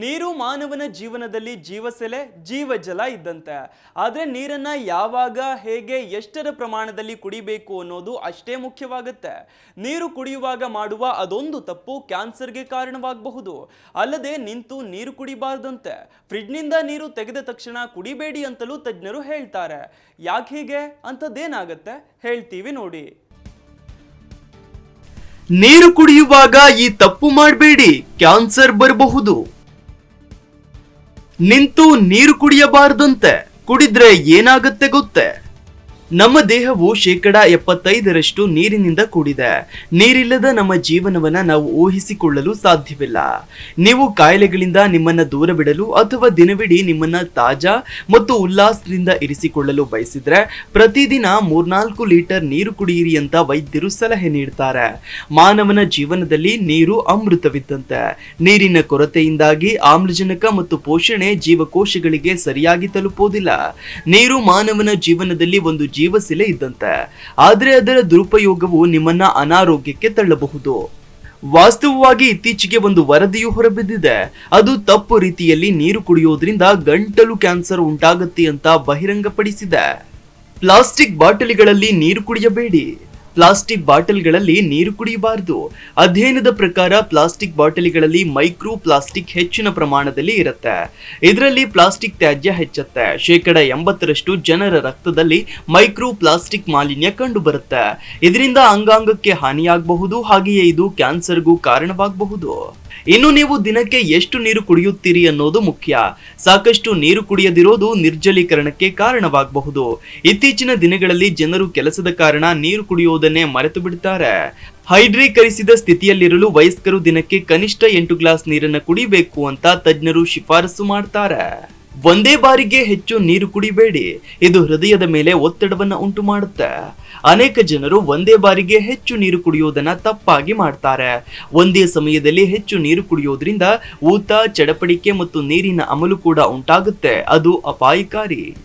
ನೀರು ಮಾನವನ ಜೀವನದಲ್ಲಿ ಜೀವಸೆಲೆ, ಜೀವಜಲ ಇದ್ದಂತೆ. ಆದರೆ ನೀರನ್ನ ಯಾವಾಗ, ಹೇಗೆ, ಎಷ್ಟರ ಪ್ರಮಾಣದಲ್ಲಿ ಕುಡಿಬೇಕು ಅನ್ನೋದು ಅಷ್ಟೇ ಮುಖ್ಯವಾಗುತ್ತೆ. ನೀರು ಕುಡಿಯುವಾಗ ಮಾಡುವ ಅದೊಂದು ತಪ್ಪು ಕ್ಯಾನ್ಸರ್ಗೆ ಕಾರಣವಾಗಬಹುದು. ಅಲ್ಲದೆ ನಿಂತು ನೀರು ಕುಡಿಬಾರ್ದಂತೆ. ಫ್ರಿಡ್ಜ್ನಿಂದ ನೀರು ತೆಗೆದ ತಕ್ಷಣ ಕುಡಿಬೇಡಿ ಅಂತಲೂ ತಜ್ಞರು ಹೇಳ್ತಾರೆ. ಯಾಕೆ ಹೀಗೆ? ಅಂಥದ್ದೇನಾಗತ್ತೆ? ಹೇಳ್ತೀವಿ ನೋಡಿ. ನೀರು ಕುಡಿಯುವಾಗ ಈ ತಪ್ಪು ಮಾಡಬೇಡಿ. ಕ್ಯಾನ್ಸರ್ ಬರಬಹುದು. ನಿಂತು ನೀರು ಕುಡಿಯಬಾರದಂತೆ. ಕುಡಿದ್ರೆ ಏನಾಗುತ್ತೆ ಗೊತ್ತೇ? ನಮ್ಮ ದೇಹವು ಶೇಕಡ ಎಪ್ಪತ್ತೈದರಷ್ಟು ನೀರಿನಿಂದ ಕೂಡಿದೆ. ನೀರಿಲ್ಲದ ನಮ್ಮ ಜೀವನವನ್ನ ನಾವು ಊಹಿಸಿಕೊಳ್ಳಲು ಸಾಧ್ಯವಿಲ್ಲ. ನೀವು ಕಾಯಿಲೆಗಳಿಂದ ನಿಮ್ಮನ್ನ ದೂರವಿಡಲು ಅಥವಾ ದಿನವಿಡೀ ನಿಮ್ಮನ್ನ ತಾಜಾ ಮತ್ತು ಉಲ್ಲಾಸದಿಂದ ಇರಿಸಿಕೊಳ್ಳಲು ಬಯಸಿದ್ರೆ ಪ್ರತಿದಿನ ಮೂರ್ನಾಲ್ಕು ಲೀಟರ್ ನೀರು ಕುಡಿಯಿರಿ ಅಂತ ವೈದ್ಯರು ಸಲಹೆ ನೀಡ್ತಾರೆ. ಮಾನವನ ಜೀವನದಲ್ಲಿ ನೀರು ಅಮೃತವಿದ್ದಂತೆ. ನೀರಿನ ಕೊರತೆಯಿಂದಾಗಿ ಆಮ್ಲಜನಕ ಮತ್ತು ಪೋಷಣೆ ಜೀವಕೋಶಗಳಿಗೆ ಸರಿಯಾಗಿ ತಲುಪುವುದಿಲ್ಲ ನೀರು ಮಾನವನ ಜೀವನದಲ್ಲಿ ಒಂದು ಜೀವಸೆಲೆ ಇದ್ದಂತೆ. ಆದರೆ ಅದರ ದುರುಪಯೋಗವು ನಿಮ್ಮನ್ನ ಅನಾರೋಗ್ಯಕ್ಕೆ ತಳ್ಳಬಹುದು. ವಾಸ್ತವವಾಗಿ ಇತ್ತೀಚೆಗೆ ಒಂದು ವರದಿಯು ಹೊರಬಿದ್ದಿದೆ. ಅದು ತಪ್ಪು ರೀತಿಯಲ್ಲಿ ನೀರು ಕುಡಿಯೋದ್ರಿಂದ ಗಂಟಲು ಕ್ಯಾನ್ಸರ್ ಉಂಟಾಗತ್ತೆ ಅಂತ ಬಹಿರಂಗಪಡಿಸಿದೆ. ಪ್ಲಾಸ್ಟಿಕ್ ಬಾಟಲಿಗಳಲ್ಲಿ ನೀರು ಕುಡಿಯಬೇಡಿ. ಪ್ಲಾಸ್ಟಿಕ್ ಬಾಟಲ್ಗಳಲ್ಲಿ ನೀರು ಕುಡಿಯಬಾರದು. ಅಧ್ಯಯನದ ಪ್ರಕಾರ ಪ್ಲಾಸ್ಟಿಕ್ ಬಾಟಲಿಗಳಲ್ಲಿ ಮೈಕ್ರೋ ಪ್ಲಾಸ್ಟಿಕ್ ಹೆಚ್ಚಿನ ಪ್ರಮಾಣದಲ್ಲಿ ಇರುತ್ತೆ. ಇದರಲ್ಲಿ ಪ್ಲಾಸ್ಟಿಕ್ ತ್ಯಾಜ್ಯ ಹೆಚ್ಚುತ್ತೆ. ಶೇಕಡ ಎಂಬತ್ತರಷ್ಟು ಜನರ ರಕ್ತದಲ್ಲಿ ಮೈಕ್ರೋ ಪ್ಲಾಸ್ಟಿಕ್ ಮಾಲಿನ್ಯ ಕಂಡು ಬರುತ್ತೆ ಇದರಿಂದ ಅಂಗಾಂಗಕ್ಕೆ ಹಾನಿಯಾಗಬಹುದು, ಹಾಗೆಯೇ ಇದು ಕ್ಯಾನ್ಸರ್ಗೂ ಕಾರಣವಾಗಬಹುದು. ಇನ್ನು ನೀವು ದಿನಕ್ಕೆ ಎಷ್ಟು ನೀರು ಕುಡಿಯುತ್ತೀರಿ ಅನ್ನೋದು ಮುಖ್ಯ. ಸಾಕಷ್ಟು ನೀರು ಕುಡಿಯದಿರೋದು ನಿರ್ಜಲೀಕರಣಕ್ಕೆ ಕಾರಣವಾಗಬಹುದು. ಇತ್ತೀಚಿನ ದಿನಗಳಲ್ಲಿ ಜನರು ಕೆಲಸದ ಕಾರಣ ನೀರು ಕುಡಿಯುವುದನ್ನೇ ಮರೆತು ಬಿಡ್ತಾರೆ. ಹೈಡ್ರೀಕರಿಸಿದ ಸ್ಥಿತಿಯಲ್ಲಿರಲು ವಯಸ್ಕರು ದಿನಕ್ಕೆ ಕನಿಷ್ಠ ಎಂಟು ಗ್ಲಾಸ್ ನೀರನ್ನು ಕುಡಿಬೇಕು ಅಂತ ತಜ್ಞರು ಶಿಫಾರಸು ಮಾಡ್ತಾರೆ. ಒಂದೇ ಬಾರಿಗೆ ಹೆಚ್ಚು ನೀರು ಕುಡಿಬೇಡಿ. ಇದು ಹೃದಯದ ಮೇಲೆ ಒತ್ತಡವನ್ನು ಉಂಟು ಮಾಡುತ್ತೆ ಅನೇಕ ಜನರು ಒಂದೇ ಬಾರಿಗೆ ಹೆಚ್ಚು ನೀರು ಕುಡಿಯುವುದನ್ನ ತಪ್ಪಾಗಿ ಮಾಡ್ತಾರೆ. ಒಂದೇ ಸಮಯದಲ್ಲಿ ಹೆಚ್ಚು ನೀರು ಕುಡಿಯೋದ್ರಿಂದ ಊತ, ಚಡಪಡಿಕೆ ಮತ್ತು ನೀರಿನ ಅಮಲು ಕೂಡ ಉಂಟಾಗುತ್ತೆ. ಅದು ಅಪಾಯಕಾರಿ.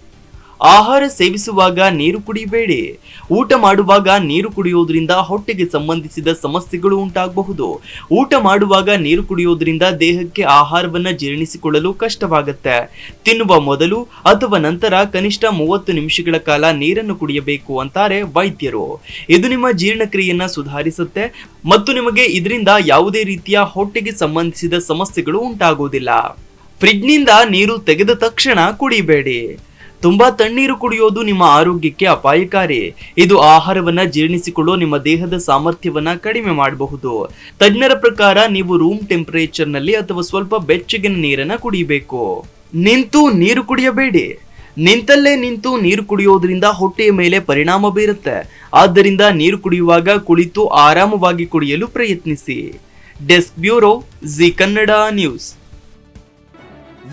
ಆಹಾರ ಸೇವಿಸುವಾಗ ನೀರು ಕುಡಿಬೇಡಿ. ಊಟ ಮಾಡುವಾಗ ನೀರು ಕುಡಿಯೋದ್ರಿಂದ ಹೊಟ್ಟೆಗೆ ಸಂಬಂಧಿಸಿದ ಸಮಸ್ಯೆಗಳು ಉಂಟಾಗಬಹುದು. ಊಟ ಮಾಡುವಾಗ ನೀರು ಕುಡಿಯೋದ್ರಿಂದ ದೇಹಕ್ಕೆ ಆಹಾರವನ್ನ ಜೀರ್ಣಿಸಿಕೊಳ್ಳಲು ಕಷ್ಟವಾಗುತ್ತೆ. ತಿನ್ನುವ ಮೊದಲು ಅಥವಾ ನಂತರ ಕನಿಷ್ಠ ಮೂವತ್ತು ನಿಮಿಷಗಳ ಕಾಲ ನೀರನ್ನು ಕುಡಿಯಬೇಕು ಅಂತಾರೆ ವೈದ್ಯರು. ಇದು ನಿಮ್ಮ ಜೀರ್ಣಕ್ರಿಯೆಯನ್ನ ಸುಧಾರಿಸುತ್ತೆ ಮತ್ತು ನಿಮಗೆ ಇದರಿಂದ ಯಾವುದೇ ರೀತಿಯ ಹೊಟ್ಟೆಗೆ ಸಂಬಂಧಿಸಿದ ಸಮಸ್ಯೆಗಳು ಉಂಟಾಗುವುದಿಲ್ಲ. ಫ್ರಿಡ್ಜ್ನಿಂದ ನೀರು ತೆಗೆದ ತಕ್ಷಣ ಕುಡಿಬೇಡಿ. ತುಂಬಾ ತಣ್ಣೀರು ಕುಡಿಯೋದು ನಿಮ್ಮ ಆರೋಗ್ಯಕ್ಕೆ ಅಪಾಯಕಾರಿ. ಇದು ಆಹಾರವನ್ನ ಜೀರ್ಣಿಸಿಕೊಳ್ಳೋ ನಿಮ್ಮ ದೇಹದ ಸಾಮರ್ಥ್ಯವನ್ನ ಕಡಿಮೆ ಮಾಡಬಹುದು. ತಜ್ಞರ ಪ್ರಕಾರ ನೀವು ರೂಮ್ ಟೆಂಪರೇಚರ್ನಲ್ಲಿ ಅಥವಾ ಸ್ವಲ್ಪ ಬೆಚ್ಚಗಿನ ನೀರನ್ನ ಕುಡಿಯಬೇಕು ನಿಂತು ನೀರು ಕುಡಿಯಬೇಡಿ. ನಿಂತಲ್ಲೇ ನಿಂತು ನೀರು ಕುಡಿಯೋದ್ರಿಂದ ಹೊಟ್ಟೆಯ ಮೇಲೆ ಪರಿಣಾಮ ಬೀರುತ್ತೆ. ಆದ್ದರಿಂದ ನೀರು ಕುಡಿಯುವಾಗ ಕುಳಿತು ಆರಾಮವಾಗಿ ಕುಡಿಯಲು ಪ್ರಯತ್ನಿಸಿ. Desk bureau Zee Kannada news.